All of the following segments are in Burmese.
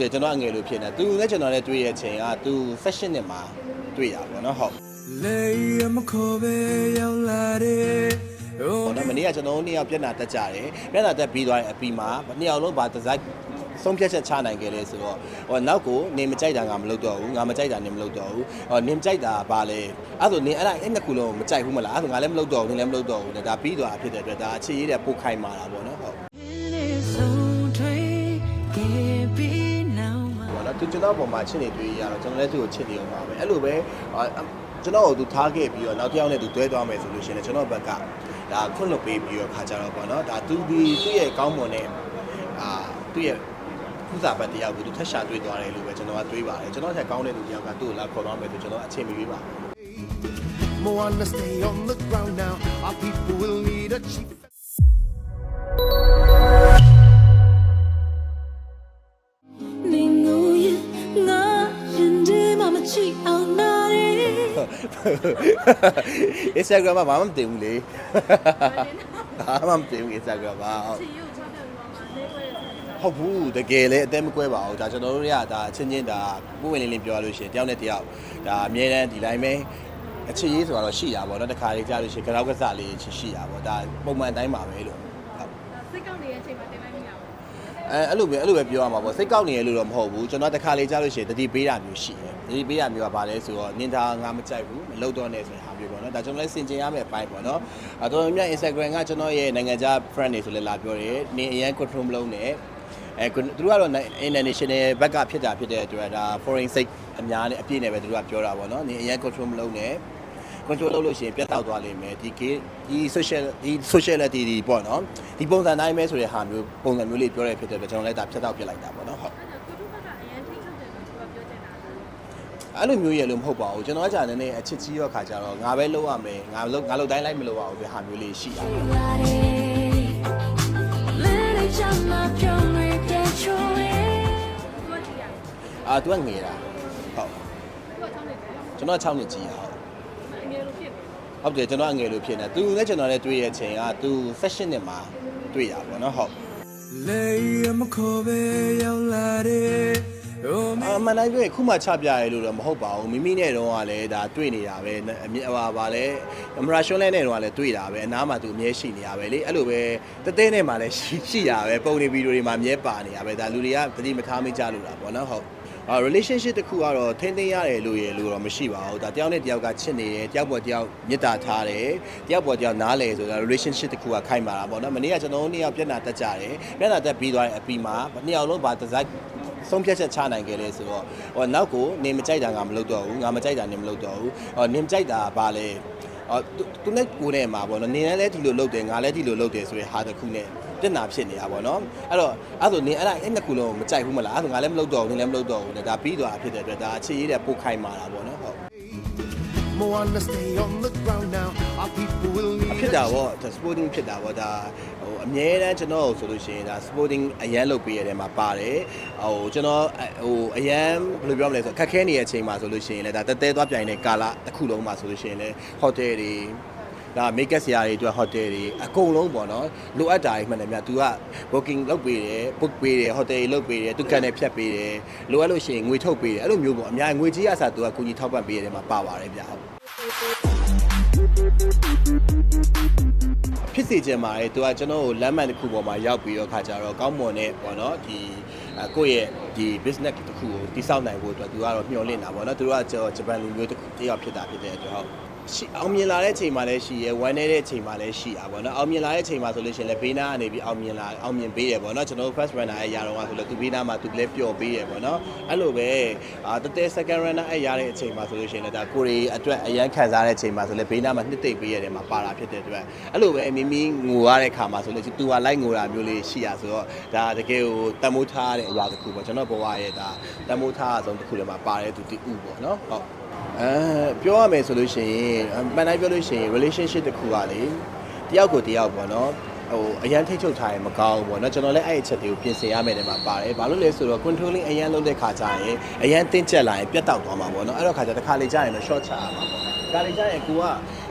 တယ်ကျွန်တော်အငယ်လို့ဖြစ်နေသူနဲ့ကျွန်တော်လည်းတွေ့ရတဲ့အချိန်ကသူ fashion နဲ့မှာတွေ့တာပေါ့နော်ဟုတ်လေမခေါ်ပဲရောက်လာတယ်ဟုတ်တယ်မနေ့ကကျွန်တော်တို့နှစ်ယောက်ပြည်နာတက်ကြတယ်ပြည်နာတက်ပြီးသွားတဲ့အပီမှာနှစ်ယောက်လုံးဗာဒီဇိုင်းဆုံးဖြတ်ချက်ချနိုင်ခဲ့လဲဆိုတော့ဟိုနောက်ကိုနေမကြိုက်တာငါမလုပ်တော့ဘူးငါမကြိုက်တာနေမလုပ်တော့ဘူးဟိုနေမကြိုက်တာဘာလဲအဲ့ဆိုနေအဲ့ဒါအဲ့နှစ်ခုလုံးမကြိုက်ဘူးမလားအဲ့ဆိုငါလည်းမလုပ်တော့ဘူးနေလည်းမလုပ်တော့ဘူးဒါပြီးသွားဖြစ်တဲ့အတွက်ဒါအခြေရည်တဲ့ပို့ခိုင်းမာတာပေါ့နော်ဟုတ် သူကျွန်တော်ပုံမှာချစ်နေတွေ့ရတော့ကျွန်တော်လည်းသူ့ကိုချစ်နေအောင်ပါပဲအဲ့လိုပဲအာကျွန်တော်ကိုသူထားခဲ့ပြီးတော့နောက်တစ်ယောက်နဲ့သူတွဲသွားမယ်ဆိုလို့ရှိရင်လည်းကျွန်တော်ဘက်ကဒါခွင့်လွှတ်ပေးပြီးတော့ခါကြတော့ပေါ့နော်ဒါသူဒီသူ့ရဲ့ကောင်းမွန်တဲ့အာသူ့ရဲ့ကုသပတ်တရားကိုသူထက်ရှာတွေ့သွားတယ်လို့ပဲကျွန်တော်ကတွေးပါတယ်ကျွန်တော်ထက်ကောင်းတဲ့လူတစ်ယောက်ကသူ့ကိုလာခေါ်သွားမယ်ဆိုကျွန်တော်အချိန်မရွေးပါဘူး Moana, stay on the ground now. Our people will need a chief. Instagram မှာဘာမှမတင်ဘူးလေဘာမှမတင်ဘူး Instagram မှာဟုတ်ဟုတ်ဘူးတကယ်လေအသက်မကွဲပါဘူးဒါကျွန်တော်တို့တွေကဒါအချင်းချင်းဒါပုံဝင်လင်းလင်းပြောရလို့ရှိရင်တယောက်နဲ့တယောက်ဒါအမြဲတမ်းဒီတိုင်းပဲအချစ်ရေးဆိုတာတော့ရှိတာပေါ့နော်တခါလေးကြားလို့ရှိရင်ကြောက်ကစားလေးချစ်ရှိတာပေါ့ဒါပုံမှန်တိုင်းပါပဲလို့ဟုတ် စိတ်ကောက်နေတဲ့အချိန်မှာတင်လိုက်မိတာပေါ့ အဲအဲ့လိုပဲအဲ့လိုပဲပြောရမှာပေါ့စိတ်ကောက်နေရလို့တော့မဟုတ်ဘူးကျွန်တော်တခါလေးကြားလို့ရှိရင်တတိပေးတာမျိုးရှိတယ်တတိပေးတာမျိုးကဘာလဲဆိုတော့နင်သာငါမကြိုက်ဘူးမလုပ်တော့နဲ့ဆိုတဲ့ဟာမျိုးပေါ့နော်ဒါကျွန်တော်လည်းစင်ကြင်ရမယ့်အပိုင်းပေါ့နော်အဲတော်တော်များများ Instagram ကကျွန်တော်ရဲ့နိုင်ငံခြား friend တွေဆိုလည်းလာပြောတယ်နင်အရန် control မလုပ်နဲ့အဲသူတို့ကတော့ international ဘက်ကဖြစ်တာဖြစ်တဲ့အတွက်ဒါ foreign စိတ်အများနဲ့အပြည့်နဲ့ပဲသူတို့ကပြောတာပေါ့နော်နင်အရန် control မလုပ်နဲ့ control လုပ်လို့ရှိရင်ပြတ်တောက်သွားလိမ့်မယ်ဒီ game ဒီ social ဒီ sociality ဒီပေါ့နော်ဒီပုံစံတိုင်းပဲဆိုတဲ့ဟာမျိုးပုံစံမျိုးလေးပြောရဖြစ်တဲ့အတွက်ကျွန်တော်လည်းဒါဖြတ်တောက်ပြစ်လိုက်တာပေါ့နော်ဟုတ်အဲ့ဒါကိုတို့ဘက်ကအရင်ထိချုပ်တယ်လို့သူကပြောချင်တာလေအဲ့လိုမျိုးရလို့မဟုတ်ပါဘူးကျွန်တော်ကကြာနေနေအချစ်ကြီးရောခါကြတော့ငါပဲလုပ်ရမယ်ငါလုပ်ငါလုပ်တိုင်းလိုက်မလုပ်ရဘူးပြဟာမျိုးလေးရှိတာအာ तू ကငေတာဟုတ်သူကချောင်းနေတယ်ကျွန်တော်6နှစ်ကြီးရဟုတ်အ ငယ်လိုဖြစ်နေဟုတ်တယ်ကျွန်တော်အငယ်လို့ဖြစ်နေသူနဲ့ကျွန်တော်နဲ့တွေ့ရတဲ့အချိန်ကသူ16နှစ်မှာတွေ့ရပါတော့ဟုတ်လေရမခေါ်ပဲရောက်လာတယ် Oh အမှန်တိုင်းပြောရင်ခုမှချပြရဲလို့တော့မဟုတ်ပါဘူးမိမိနဲ့တော့ကလည်းဒါတွေ့နေတာပဲအမြဟိုပါလဲအမရာရှွန်လဲနဲ့တော့ကလည်းတွေ့တာပဲအနားမှာသူအမြဲရှိနေရပဲလေအဲ့လိုပဲတသေးနဲ့မှလည်းရှိရှိရပဲပုံနေဗီဒီယိုတွေမှာအမြဲပါနေရပဲဒါလူတွေကတတိမထားမိကြလို့တာပေါ့နော်ဟုတ်အာ relationship တစ်ခုကတော့ထိန်းသိမ်းရတယ်လို့ရလို့တော့မရှိပါဘူးဒါတယောက်နဲ့တယောက်ကချစ်နေတယ်တယောက်ပေါ်တယောက်မေတ္တာထားတယ်တယောက်ပေါ်တယောက်နားလဲဆိုတာ relationship တစ်ခုကခိုင်ပါတာပေါ့နော်မနေ့ကကျွန်တော်တို့နှစ်ယောက်ပြက်နာတက်ကြတယ်ပြက်နာတက်ပြီးသွားရင်အပြီးမှာနှစ်ယောက်လုံးဗာဒီဇိုင်းဆုံးဖြတ်ချက်ချနိုင်ခဲ့လဲဆိုတော့ဟိုနောက်ကိုနေမကြိုက်တာငါမလုပ်တော့ဘူးငါမကြိုက်တာနေမလုပ်တော့ဘူးဟိုနေမကြိုက်တာဘာလဲဟိုသူနဲ့ကိုယ်နဲ့မှာပေါ့နော်နေလည်းဒီလိုလုပ်တယ်ငါလည်းဒီလိုလုပ်တယ်ဆိုတဲ့ဟာတစ်ခုနဲ့ ပြဿနာဖြစ်နေတာပေါ့နော်အဲ့တော့အဲ့ဆိုနေအဲ့ဒါအဲ့နှစ်ခုလုံးမကြိုက်ဘူးမလားအဲ့ဆိုငါလည်းမလုပ်တော့ဘူးနေလည်းမလုပ်တော့ဘူးဒါပြီးသွားဖြစ်တဲ့အတွက်ဒါအခြေရေးတဲ့ပို့ခိုင်းมาတာပေါ့နော်ဟုတ် Moana, stay on the ground now. Our people will အ need ဖြစ် a တာပေါ့ဒါ sporting ဖြစ်တာပေါ့ဒါဟိုအမြဲတမ်းကျွန်တော်ဆိုလို့ရှိရင်ဒါ sporting အရန်လုပ်ပေးရတဲ့မှာပါတယ်ဟိုကျွန်တော်ဟိုအရန်ဘယ်လိုပြောမလဲဆိုခက်ခဲနေတဲ့အချိန်မှာဆိုလို့ရှိရင်လည်းဒါတဲတဲသွားပြိုင်တဲ့ကာလတစ်ခုလုံးမှာဆိုလို့ရှိရင်လည်း hotel တွေ ဒါ make up ဆရာတွေအတွက် hotel တွေအကုန်လုံးပေါ့နော်လိုအပ်တာတွေမှန်တယ်မြတ် तू က booking လုပ်ပေးတယ် book ပေးတယ် hotel လုပ်ပေးတယ်သူကန်နဲ့ဖြတ်ပေးတယ်လိုအပ်လို့ရှိရင်ငွေထုတ်ပေးတယ်အဲ့လိုမျိုးပေါ့အများငွေကြီးအစား तू ကကိုကြီးထောက်ပံ့ပေးရတယ်မှာပါပါတယ်ဗျဟုတ်ဖြစ်စေချင်ပါတယ်သူကကျွန်တော်ကိုလမ်းမှန်တစ်ခုပေါ်မှာရောက်ပြီးတော့ခါကြတော့ကောင်းမွန်တဲ့ပေါ့နော်ဒီအကိုယ့်ရဲ့ဒီ business တစ်ခုကိုတိစောက်နိုင်ဖို့အတွက်သူကတော့မျှော်လင့်တာပေါ့နော်သူတို့ကကျွန်တော်ဂျပန်လူမျိုးတစ်ခုတစ်ယောက်ဖြစ်တာဖြစ်တဲ့အတွက်ဟုတ်ရှိ အောင်မြင်လာတဲ့အချိန်မှာလည်းရှိရယ်ဝမ်းနေတဲ့အချိန်မှာလည်းရှိတာပေါ့နော်အောင်မြင်လာတဲ့အချိန်မှာဆိုလို့ရှိရင်လည်းဘေးနားကနေပြီးအောင်မြင်လာအောင်မြင်ပေးတယ်ပေါ့နော်ကျွန်တော်တို့ first runner ရဲ့ယာတော့ကဆိုလို့သူဘေးနားမှာသူလည်းပျော်ပေးတယ်ပေါ့နော်အဲ့လိုပဲအာတတဲ second runner အဲ့ရတဲ့အချိန်မှာဆိုလို့ရှိရင်လည်းဒါကိုရီအတွက်အရန်ခံစားတဲ့အချိန်မှာဆိုလည်းဘေးနားမှာနှစ်သိမ့်ပေးရတယ်မှာပါတာဖြစ်တဲ့အတွက်အဲ့လိုပဲအမီမီငိုရတဲ့ခါမှာဆိုလို့သူကလိုက်ငိုတာမျိုးလေးရှိရဆိုတော့ဒါတကယ်ကိုတန်မိုးထားတဲ့အရာတစ်ခုပေါ့ကျွန်တော်ဘဝရဲ့ဒါတန်မိုးထားအဆုံးတစ်ခုလည်းမှာပါတယ်သူတူပေါ့နော်ဟုတ် အဲပြောရမယ်ဆိုလို့ရှိရင်အမှန်တိုင်းပြောလို့ရှိရင် relationship တစ်ခုကလေတယောက်ကိုတယောက်ပေါ့နော်ဟိုအရန်ထိတ်ချုပ်ထားရင်မကောင်းဘူးပေါ့နော်ကျွန်တော်လည်းအဲ့အချက်တွေကိုပြင်ဆင်ရမယ်တဲ့မှာပါတယ်ဘာလို့လဲဆိုတော့ controlling အရန်လုပ်တဲ့ခါကျရင်အရန်တင်းကျပ်လာရင်ပြတ်တောက်သွားမှာပေါ့နော်အဲ့တော့ခါကျတစ်ခါလေကြာရင်တော့ short ချရမှာပေါ့ခါလေကြာရင်ကိုက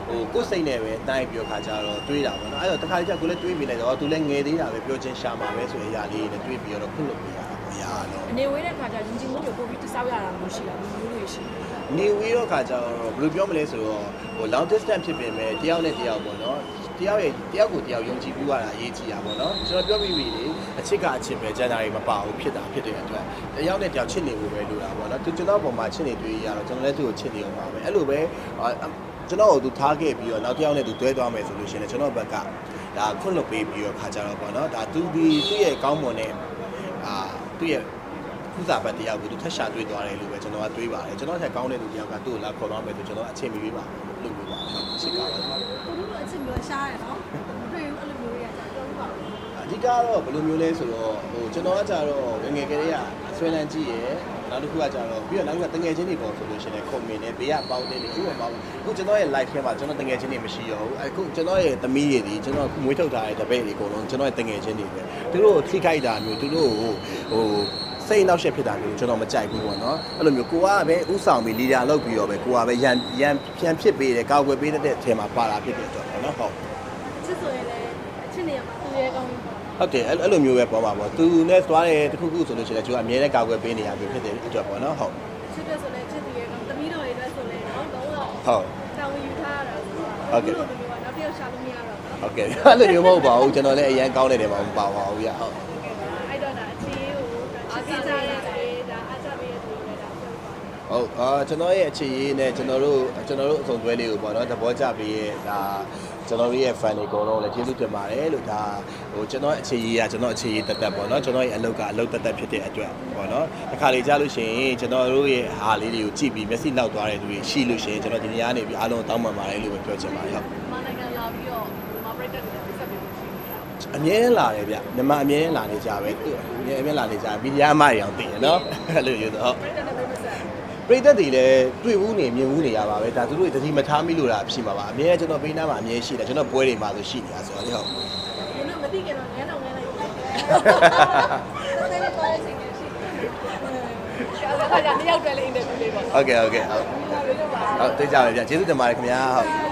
ဟိုကိုယ်စိတ်နဲ့ပဲတိုင်းပြောခါကျတော့တွေးတာပေါ့နော်အဲ့တော့တစ်ခါလေကြာကိုလည်းတွေးမိလိုက်တော့သူလည်းငယ်သေးတာပဲပြောချင်းရှာမှာပဲဆိုတဲ့အရာလေးတွေနဲ့တွေးပြီးတော့ခွင့်လွှတ်ပေးရတာ ပေါ့များတော့အနေဝေးတဲ့ခါကျရင်ကျင်မှုကိုပို့ပြီးတဆောက်ရတာမျိုးရှိတာမျိုးတွေရှိတယ်နေဝေးတော့ခါကျတော့ဘယ်လိုပြောမလဲဆိုတော့ဟို long distance ဖြစ်ပေမဲ့တယောက်နဲ့တယောက်ပေါ့နော်တယောက်ရဲ့တယောက်ကိုတယောက်ယုံကြည်ပြီးရတာအရေးကြီးတာပေါ့နော်ကျွန်တော်ပြောပြီးပြီလေအချစ်ကအချစ်ပဲကျန်တာတွေမပါဘူးဖြစ်တာဖြစ်တဲ့အတွက်တယောက်နဲ့တယောက်ချစ်နေဖို့ပဲလိုတာပေါ့နော်သူကျွန်တော်ပုံမှာချစ်နေတွေ့ရတော့ကျွန်တော်လည်းသူ့ကိုချစ်နေအောင်ပါပဲအဲ့လိုပဲကျွန်တော်ကိုသူထားခဲ့ပြီးတော့နောက်တစ်ယောက်နဲ့သူတွဲသွားမယ်ဆိုလို့ရှိရင်ကျွန်တော်ဘက်ကဒါခွင့်လွှတ်ပေးပြီးတော့ခါကြတော့ပေါ့နော်ဒါသူဒီသူ့ရဲ့ကောင်းမွန်တဲ့အာ သူ့ရဲ့ခုစားပတ်တယောက်ကိုသူထက်ရှာတွေ့သွားတယ်လို့ပဲကျွန်တော်ကတွေးပါတယ်ကျွန်တော်ထက်ကောင်းတဲ့သူတယောက်ကသူ့ကိုလာခေါ်သွားမယ်ဆိုကျွန်တော်အချိန်မီပေးပါလို့ပြောပါတယ်ဟုတ်ချစ်ကားပါကိုတို့အချစ်မျိုးရှားရနော်တွေ့ဘူးအဲ့လိုမျိုးတွေကကြောက်တော့ပါဘူးအဓိကတော့ဘယ်လိုမျိုးလဲဆိုတော့ဟိုကျွန်တော်ကကြတော့ငယ်ငယ်ကလေးကအဆွဲလန်းကြည့်ရယ် နောက်တစ်ခုကကြတော့ပြီးတော့နောက်ကတငယ်ချင်းတွေပေါ့ဆိုလို့ရှိရင်ခုံမင်းနဲ့ဘေးကပေါင်းနေတယ်ဥပမာအခုကျွန်တော်ရဲ့ live ထဲမှာကျွန်တော်တငယ်ချင်းတွေမရှိတော့ဘူးအခုကျွန်တော်ရဲ့သမီးတွေဒီကျွန်တော်အခုမွေးထုတ်ထားတဲ့တပည့်တွေအကုန်လုံးကျွန်တော်ရဲ့တငယ်ချင်းတွေပဲသူတို့ကိုထိခိုက်တာမျိုးသူတို့ကိုဟိုစိတ်နောက်ရှက်ဖြစ်တာမျိုးကျွန်တော်မကြိုက်ဘူးပေါ့နော်အဲ့လိုမျိုးကိုကပဲဥဆောင်ပြီးလီဒါလုပ်ပြီးတော့ပဲကိုကပဲရန်ရန်ပြန်ဖြစ်ပေးတယ်ကောက်ွယ်ပေးတဲ့အထင်မှာပါတာဖြစ်တဲ့အတွက်ပေါ့နော်ဟုတ်အချစ်ဆိုရင်လည်းအချစ်နေရာမှာသူရဲကောင်းကြီးပေါ့ ဟုတ်တယ်အဲ့အဲ့လိုမျိုးပဲပေါ်ပါပေါ့သူနဲ့သွားတယ်တခုခုဆိုလို့ရှိရင်ကျွန်တော်အမြဲတမ်းကောက်ွယ်ပေးနေရမျိုးဖြစ်တဲ့အတွက်ပေါ့နော်ဟုတ်ချစ်တဲ့ဆိုလည်းချစ်သူရဲကောင်းသမီးတော်တွေအတွက်ဆိုလည်းတော့တော့ဟုတ်တောင်းယူထားရတာဆိုတာဒီလိုမျိုးကနောက်တစ်ယောက်ရှာလို့မရတော့ဘူးဟုတ်ကဲ့အဲ့လိုမျိုးမဟုတ်ပါဘူးကျွန်တော်လည်းအရန်ကောင်းနေတယ်မှာမပါပါဘူးရဟုတ်အဲ့တော့ဒါအခြေကိုအားကြကြရတယ်ဒါအားကြပေးရတဲ့လူတွေဒါပြောပါဟုတ်အာကျွန်တော်ရဲ့အခြေရေးနဲ့ကျွန်တော်တို့ကျွန်တော်တို့အစုံတွဲလေးကိုပေါ့နော်သဘောကျပြီးရဲ့ဒါ ကျွန်တော်တို့ရဲ့ fan တွေအကုန်လုံးလည်းကျေးဇူးတင်ပါတယ်လို့ဒါဟိုကျွန်တော်အခြေရေးကကျွန်တော်အခြေရေးတက်တက်ပေါ့နော်ကျွန်တော်ရဲ့အလုပ်ကအလုပ်တက်တက်ဖြစ်တဲ့အတွက်ပေါ့နော်တစ်ခါလေကြားလို့ရှိရင်ကျွန်တော်တို့ရဲ့ဟာလေးတွေကိုကြည့်ပြီးမျက်စိလောက်သွားတဲ့သူတွေရှိလို့ရှိရင်ကျွန်တော်ဒီနေရာနေပြီးအားလုံးတောင်းပန်ပါတယ်လို့ပဲပြောချင်ပါတယ်ဟုတ်မနိုင်ငံလာပြီးတော့မပရိသတ်တွေဆက်ပြီးရှိနေတာအမြဲတမ်းလာတယ်ဗျမြန်မာအမြဲတမ်းလာနေကြပဲသူအမြဲအမြဲလာနေကြမီဒီယာအမတွေအောင်တင်ရနော်အဲ့လိုမျိုးဆိုဟုတ် ပရိသတ်တွေပဲဆက်ပရိသတ်တွေလည်းတွေ့ဘူးနေမြင်ဘူးနေရပါပဲဒါသူတို့တတိမထားမိလို့လားဖြစ်မှာပါအမြဲကျွန်တော်ပေးနာမှာအမြဲရှိတယ်ကျွန်တော်ပွဲတွေမှာဆိုရှိနေတာဆိုတော့လေဟုတ်ဘယ်တော့မသိကြတော့ငန်းတော့ငန်းလိုက်တယ်တော်တယ်တော်ရဲ့ချိန်နဲ့ရှိတယ်။ကျောင်းကကြာနှစ်ယောက်တည်းလေးအင်တာဗျူးလေးပေါ့။ဟုတ်ကဲ့ဟုတ်ကဲ့ဟုတ်ဟုတ်သိကြပါဗျကျေးဇူးတင်ပါတယ်ခင်ဗျာဟုတ်